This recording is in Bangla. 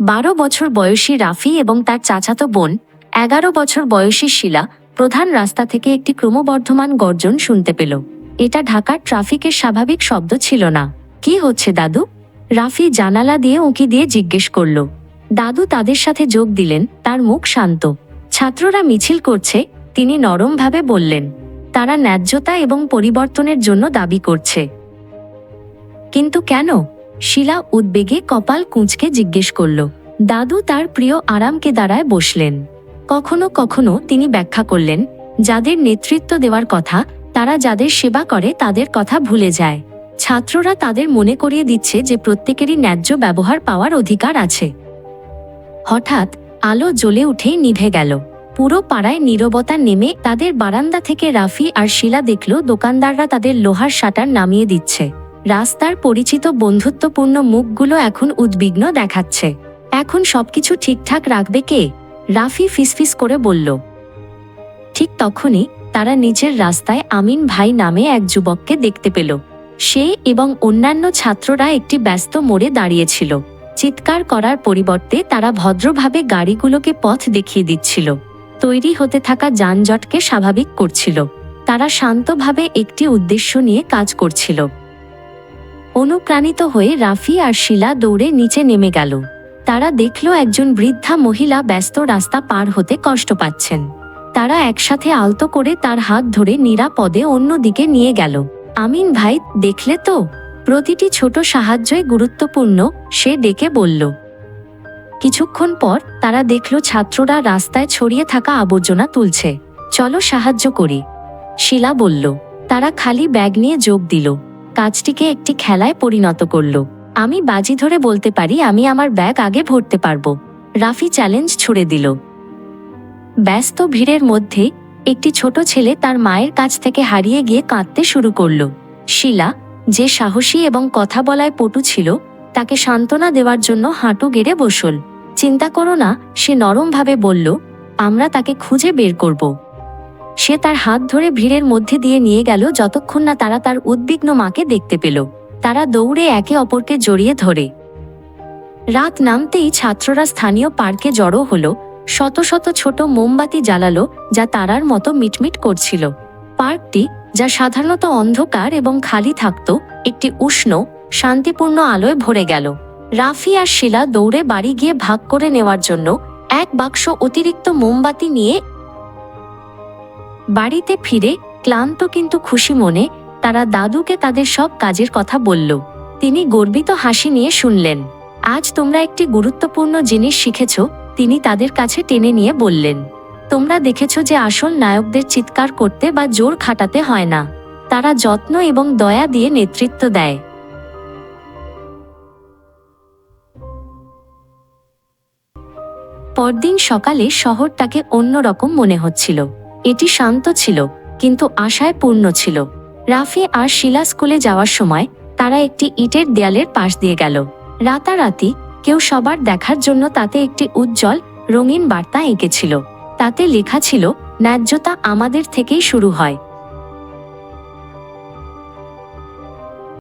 বারো বছর বয়সী রাফি এবং তার চাচাতো বোন, এগারো বছর বয়সী শিলা প্রধান রাস্তা থেকে একটি ক্রমবর্ধমান গর্জন শুনতে পেল। এটা ঢাকার ট্রাফিকের স্বাভাবিক শব্দ ছিল না। কি হচ্ছে, দাদু? রাফি জানালা দিয়ে উঁকি দিয়ে জিজ্ঞেস করল। দাদু তাদের সাথে যোগ দিলেন, তার মুখ শান্ত। ছাত্ররা মিছিল করছে, তিনি নরমভাবে বললেন, তারা ন্যায্যতা এবং পরিবর্তনের জন্য দাবি করছে। কিন্তু কেন? শিলা উদ্বেগে কপাল কুঁচকে জিজ্ঞেস করল, দাদু তার প্রিয় আরামকে দাঁড়ায় বসলেন। কখনো কখনো তিনি ব্যাখ্যা করলেন, যাদের নেতৃত্ব দেওয়ার কথা, তারা যাদের সেবা করে তাদের কথা ভুলে যায়। ছাত্ররা তাদের মনে করিয়ে দিচ্ছে যে প্রত্যেকেরই ন্যায্য ব্যবহার পাওয়ার অধিকার আছে। হঠাৎ আলো জ্বলে উঠেই নিভে গেল। পুরো পাড়ায় নীরবতা নেমে তাদের বারান্দা থেকে রাফি আর শিলা দেখল দোকানদাররা তাদের লোহার শাটার নামিয়ে দিচ্ছে। রাস্তার পরিচিত বন্ধুত্বপূর্ণ মুখগুলো এখন উদ্বিগ্ন দেখাচ্ছে। এখন সবকিছু ঠিকঠাক রাখবে কে? রাফি ফিসফিস করে বলল। ঠিক তখনই তারা নিজের রাস্তায় আমিন ভাই নামে এক যুবককে দেখতে পেল। সে এবং অন্যান্য ছাত্ররা একটি ব্যস্ত মোড়ে দাঁড়িয়েছিল। চিৎকার করার পরিবর্তে তারা ভদ্রভাবে গাড়িগুলোকে পথ দেখিয়ে দিচ্ছিল। তৈরি হতে থাকা যানজটকে স্বাভাবিক করছিল। তারা শান্তভাবে একটি উদ্দেশ্য নিয়ে কাজ করছিল। অনুপ্রাণিত হয়ে রাফি আর শিলা দৌড়ে নিচে নেমে গেল। তারা দেখল একজন বৃদ্ধা মহিলা ব্যস্ত রাস্তা পার হতে কষ্ট পাচ্ছেন। তারা একসাথে আলতো করে তার হাত ধরে নিরাপদে অন্যদিকে নিয়ে গেল। আমিন ভাই, দেখলে তো? প্রতিটি ছোট সাহায্যই গুরুত্বপূর্ণ, সে ডেকে বলল। কিছুক্ষণ পর তারা দেখল ছাত্ররা রাস্তায় ছড়িয়ে থাকা আবর্জনা তুলছে। চলো সাহায্য করি। শিলা বলল। তারা খালি ব্যাগ নিয়ে যোগ দিল। কাজটিকে একটি খেলায় পরিণত করল। আমি বাজি ধরে বলতে পারি, আমি আমার ব্যাগ আগে ভরতে পারব। রাফি চ্যালেঞ্জ ছুড়ে দিল। ব্যস্ত ভিড়ের মধ্যে একটি ছোট ছেলে তার মায়ের কাছ থেকে হারিয়ে গিয়ে কাঁদতে শুরু করল। শিলা, যে সাহসী এবং কথা বলায় পটু ছিল, তাকে সান্ত্বনা দেওয়ার জন্য হাঁটু গেড়ে বসল। চিন্তা করো না, সে নরমভাবে বলল, আমরা তাকে খুঁজে বের করব। সে তার হাত ধরে ভিড়ের মধ্যে দিয়ে নিয়ে গেল যতক্ষণ না তারা তার উদ্বিগ্ন মাকে দেখতে পেল। তারা দৌড়ে একে অপরকে জড়িয়ে ধরে। রাত নামতেই ছাত্ররা স্থানীয় পার্কে জড়ো হলো, শত শত ছোট মোমবাতি জ্বালালো যা তারার মতো মিটমিট করছিল। পার্কটি, যা সাধারণত অন্ধকার এবং খালি থাকত, একটি উষ্ণ, শান্তিপূর্ণ আলোয় ভরে গেল। রাফি আর শিলা দৌড়ে বাড়ি গিয়ে ভাগ করে নেওয়ার জন্য এক বাক্স অতিরিক্ত মোমবাতি নিয়ে বাড়িতে ফিরে ক্লান্ত কিন্তু খুশি মনে তারা দাদুকে তাদের সব কাজের কথা বলল। তিনি গর্বিত হাসি নিয়ে শুনলেন। আজ তোমরা একটি গুরুত্বপূর্ণ জিনিস শিখেছ তিনি তাদের কাছে টেনে নিয়ে বললেন। তোমরা দেখেছ যে আসল নায়কদের চিৎকার করতে বা জোর খাটাতে হয় না। তারা যত্ন এবং দয়া দিয়ে নেতৃত্ব দেয়। পরদিন সকালে শহরটাকে অন্যরকম মনে হচ্ছিল। এটি শান্ত ছিল, কিন্তু আশায় পূর্ণ ছিল। রাফি আর শিলা স্কুলে যাওয়ার সময় তারা একটি ইটের দেয়ালের পাশ দিয়ে গেল। রাতারাতি কেউ সবার দেখার জন্য তাতে একটি উজ্জ্বল, রঙিন বার্তা এঁকেছিল। তাতে লেখা ছিল, ন্যায্যতা আমাদের থেকেই শুরু হয়।